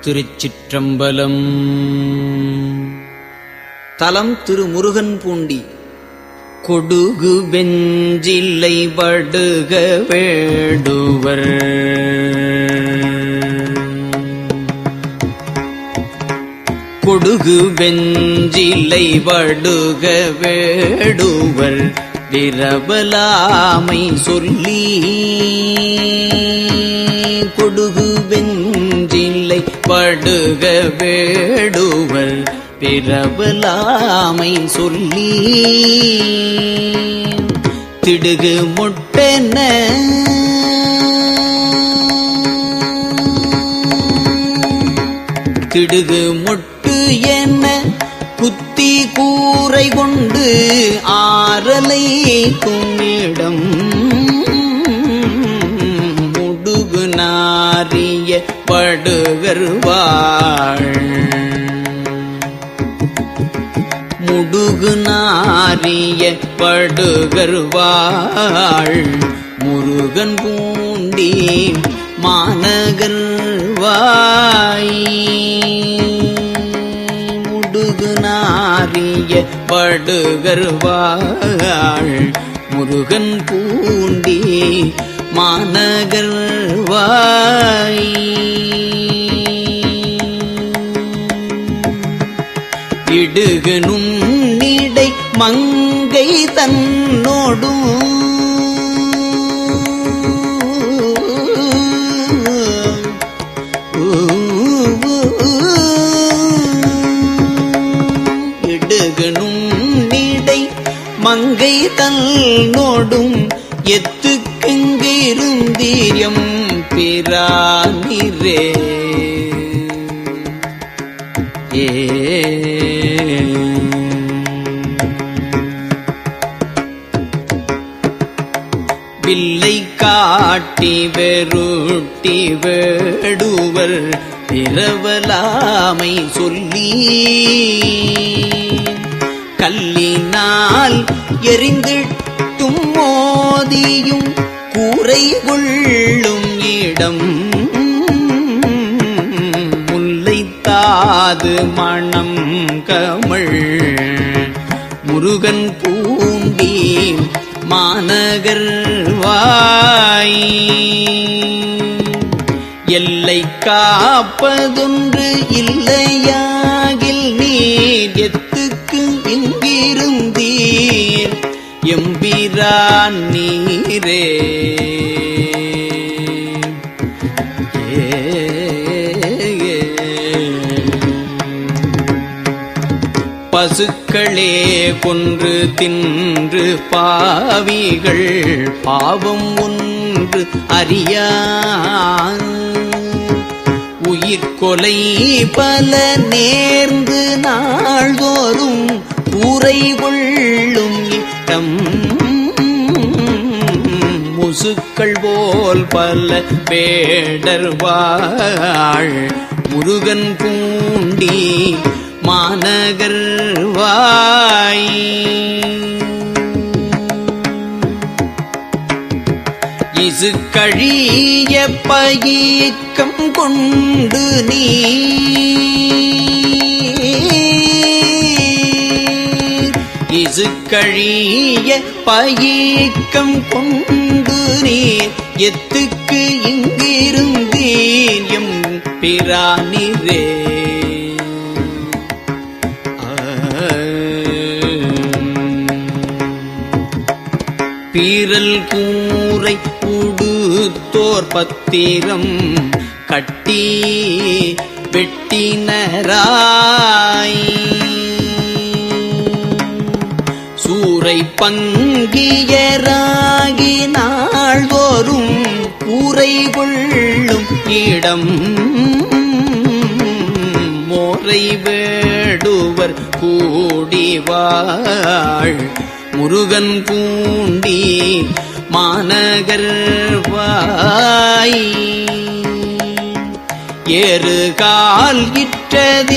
திருச்சிற்றம்பலம். தலம் திருமுருகன் பூண்டி. கொடுகு வெஞ்சில்லை படுக வேடுவர். கொடுகு வெஞ்சில்லை படுக வேடுவர். விரவலாமை சொல்லி. கொடுகு படுக வேடுவர் பிறவலாமை சொல்லி. திடுகு முட்டென திடுகு முட்டு என்ன? குத்தி கூரை கொண்டு ஆரலை கும்மிடம். படுகர்வாள். முடுகு நாரிய படுகருவாள். முருகன் பூண்டி மாநகர்வாய். முடுகு நாரிய படுகருவாள். முருகன் பூண்டி மாநகர் வாய் இடுகனும் நீடை மங்கை தன்னோடும் இடுகனும் நீடை மங்கை தன்னோடும் பெருந்தீரியம் பிரானிரே. ஏ. வில்லை காட்டி வெருட்டி வேடுவர் இரவலாமை சொல்லி. கல்லினால் எரிந்திட்டும் மோதியும் காது மணம் கமள் முருகன் பூண்டி மாநகர் வாய். எல்லை காப்பதொன்று இல்லையாகில் நீர் எத்துக்கு இங்கிருந்தீர். எம்பிரான் நீரே. பசுக்களே கொன்று தின்று பாவிகள் பாவம் ஒன்று அறியா உயிர்கொலை பல நேர்ந்து நாள்தோறும் கூரை கொள்ளும் இட்டம். முசுக்கள் போல் பல வேடர் வாழ். முருகன் பூண்டி மாநகர் வாய். இசு கழிய பயிக்கம் கொண்டு நீ. இசு கழிய பயிக்கம் கொண்டு நீர் எத்துக்கு இங்கிருந்தேன் எம் பிரானிரே. பீரல் கூரை உடுத்தோர் பத்திரம் கட்டி வெட்டினராய். சூரை பங்கியராகி நாள்தோறும் கூரை கொள்ளும் இடம் மோரை வேடுவர் கூடி வாழ். முருகன் பூண்டி மாநகர் வாய். ஏறு கால் இற்றதில்லையாவிடில்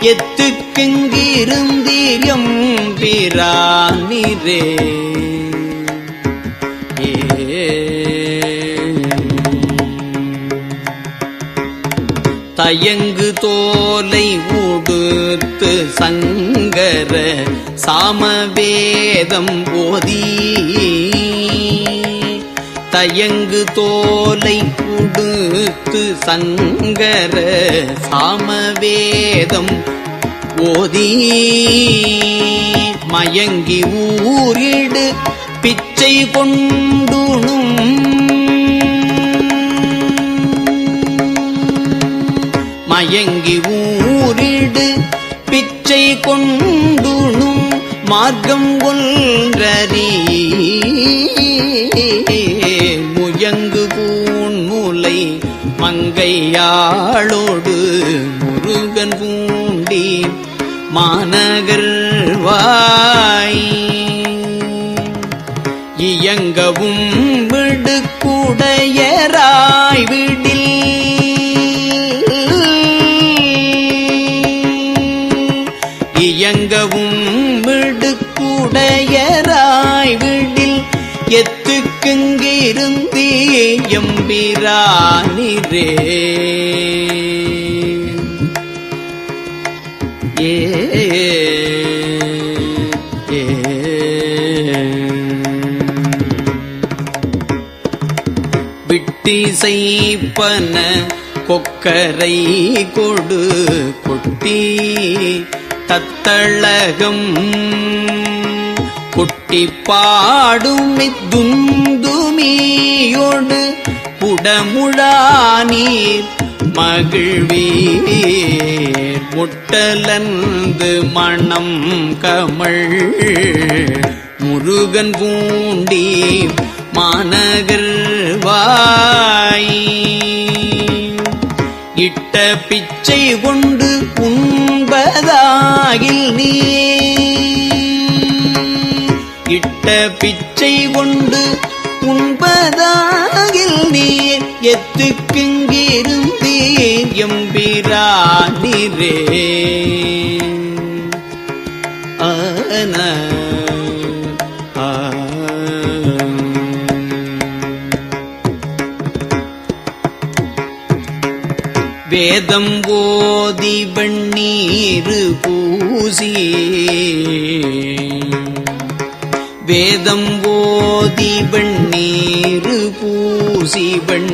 எத்துக்கெங்கிருந்தீரியம் பிரானிரே. தயங்கு தோலை ஊடு உடுத்து சங்கர சாமவேதம் போதி. தயங்கு தோலை உடுத்து சங்கர சாமவேதம் ஓதி மயங்கி ஊரிடு பிச்சை கொண்டுணு கொண்டுணும் மார்க்கம் ஒன்றறி. முயங்கு பூன்முலை மங்கையாளோடு முருகன் பூண்டி மாநகர் வாய். இயங்கவும் விடுக்குடையராய் விடு இயங்கவும் விடுக்குடையராய் விடில் எத்துக்குங்கிருந்தே எம்பிரானிரே? ஏ ஏ. விட்டி கொக்கரை கொடு கொட்டி தத்தழகம். குட்டி பாடுமி துந்துமியோடு புடமுழா நீர் மகிழ்வீர். முட்டலந்து மணம் கமழ் முருகன் பூண்டி மாநகர் வாய். இட்ட பிச்சை கொண்டு உன் என்பதாகில் நீ. இட்ட பிச்சை கொண்டு உண்பதாகில் நீ. எத்துக்குங்கிருந்தீர் எம்பிரானிரே ஆன வேதம் ஓதி வெண்ணீரு பூசி வேதம் ஓதி வெண்ணீரு பூசி வெண்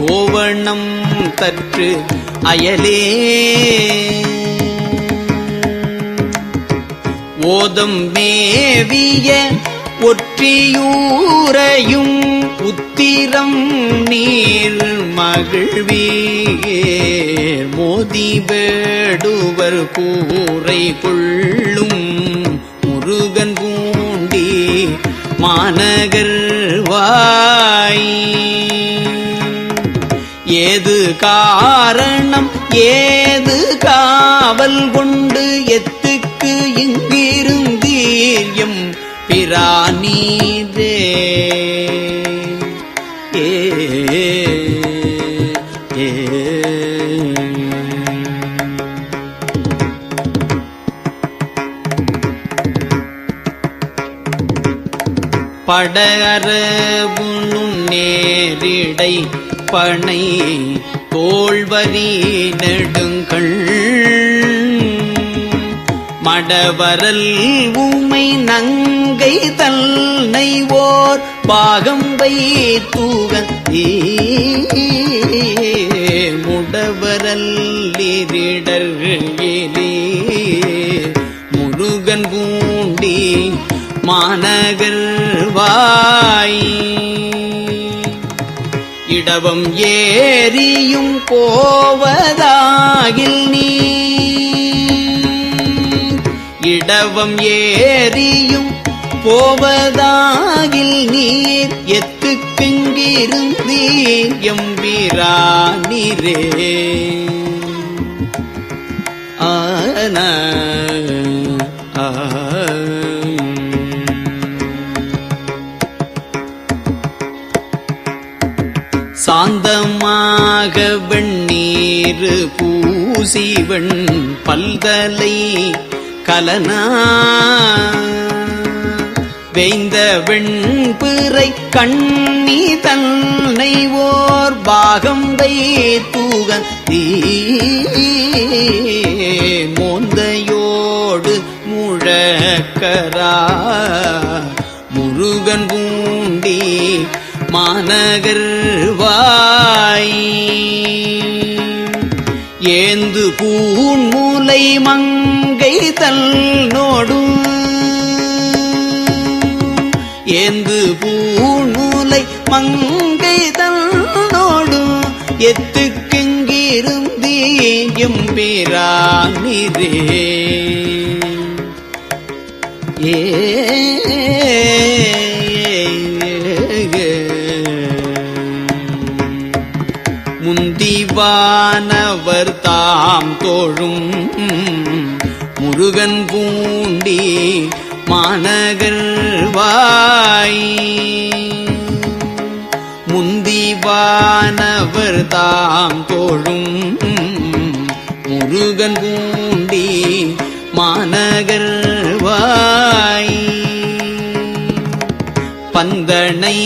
கோவணம் தற்று அயலே. ஓதம் மேவிய ஒற்றியூரையும் உத்திரம் நீர் மகிழ்வீர். மோதி வேடுவர் கூரை கொள்ளும் முருகன் பூண்டி மாநகர் வாய். ஏது காரணம் ஏது காவல் கொண்டு எத்துக்கு இங்கிருந்தீர் எம் பிரானீரே படரவுனும் நேரிடை பனை தோல்வரி நெடுங்கள். மடவரல் உமை நங்கை தன்னை ஓர் பாகம்பை வைத்தூகத்தே முடவரல் லிரிடர் ஏலே முருகன் பூண்டி மாநகர் வாய் இடவம் ஏரியும் போவதாகில் நீ. இடவம் ஏரியும் போவதாகில் நீர் எத்துக்கெங்கிருந்தீர் எம்பிரானிரே. ஆன வெண்ணீர் பூசிவன் பல்தலை கலனா. வேய்ந்த வெண்பிறை கண்ணி தன்னை ஓர் பாகம் பாகம்பை மோந்தையோடு முழக்கரா. முருகன் பூண்டி மாநகர் வாய். ஏந்து பூன்மூலை மங்கை தன்னோடும் ஏந்து பூநூலை மங்கை தன்னோடும் எத்துக்கெங்கிருந்தீயும் பிராமிரே. ஏ முந்திவானவர் தாம் தோழும். முருகன் பூண்டி மாநகர்வாய் முந்திவானவர் தாம் தோழும். முருகன் பூண்டி மாநகர்வாய் பந்தனை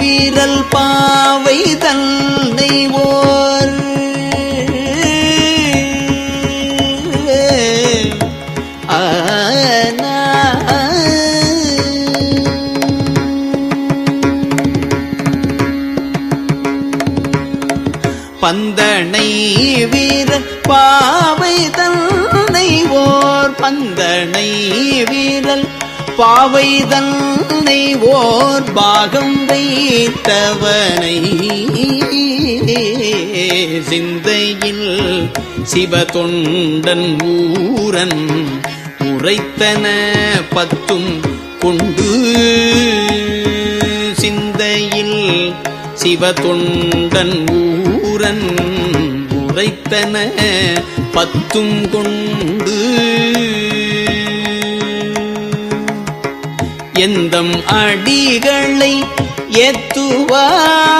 வீரல் பாவை தன்னை ஓர் பந்தனை வீர பாவை தன்னை ஓர் பந்தனை வீரல். பாவை தன்னை ஓர் பாகம் வைத்தவனை சிந்தையில் சிவதொண்டன் ஊரன் உரைத்தன பத்தும் கொண்டு. சிவதொண்டன் ஊரன் உரைத்தன பத்தும் கொண்டு. எந்தம் அடிகளை ஏத்துவார்?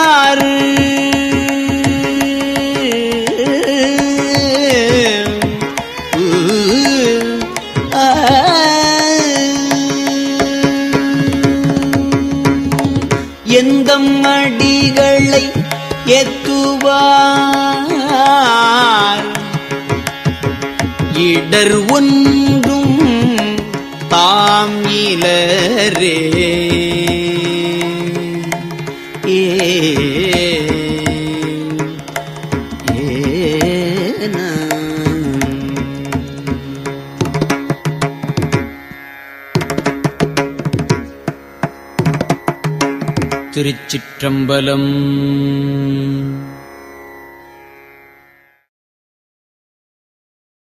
திருச்சிற்றம்பலம்